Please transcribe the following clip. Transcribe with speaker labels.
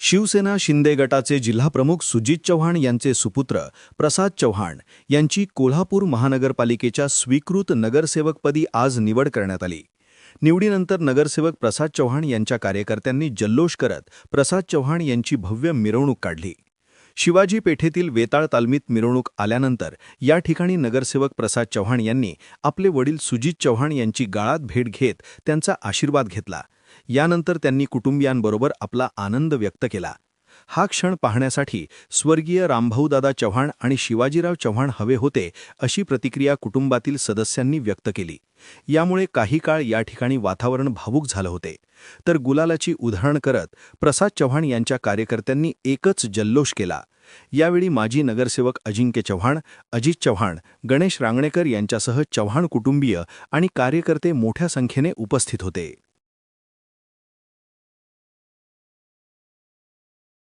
Speaker 1: शिवसेना शिंदे गटाचे जिल्हाप्रमुख सुजित चव्हाण यांचे सुपुत्र प्रसाद चव्हाण यांची कोल्हापूर महानगरपालिकेच्या स्वीकृत नगरसेवकपदी आज निवड करण्यात आली. निवडीनंतर नगरसेवक प्रसाद चव्हाण यांच्या कार्यकर्त्यांनी जल्लोष करत प्रसाद चव्हाण यांची भव्य मिरवणूक काढली. शिवाजी पेठेतील वेताळ तालमीत मिरवणूक आल्यानंतर या ठिकाणी नगरसेवक प्रसाद चव्हाण यांनी आपले वडील सुजित चव्हाण यांची गाळात भेट घेत त्यांचा आशीर्वाद घेतला. यानंतर त्यांनी कुटुंबियांबरोबर आपला आनंद व्यक्त केला. हा क्षण पाहण्यासाठी स्वर्गीय रामभाऊदादा चव्हाण आणि शिवाजीराव चव्हाण हवे होते अशी प्रतिक्रिया कुटुंबातील सदस्यांनी व्यक्त केली. यामुळे काही काळ या ठिकाणी वातावरण भावूक झालं होते. तर गुलालाची उदाहरण करत प्रसाद चव्हाण यांच्या कार्यकर्त्यांनी एकच जल्लोष केला. यावेळी माजी नगरसेवक अजिंक्य चव्हाण अजित चव्हाण गणेश रांगणेकर यांच्यासह चव्हाण कुटुंबीय आणि कार्यकर्ते मोठ्या संख्येने उपस्थित होते.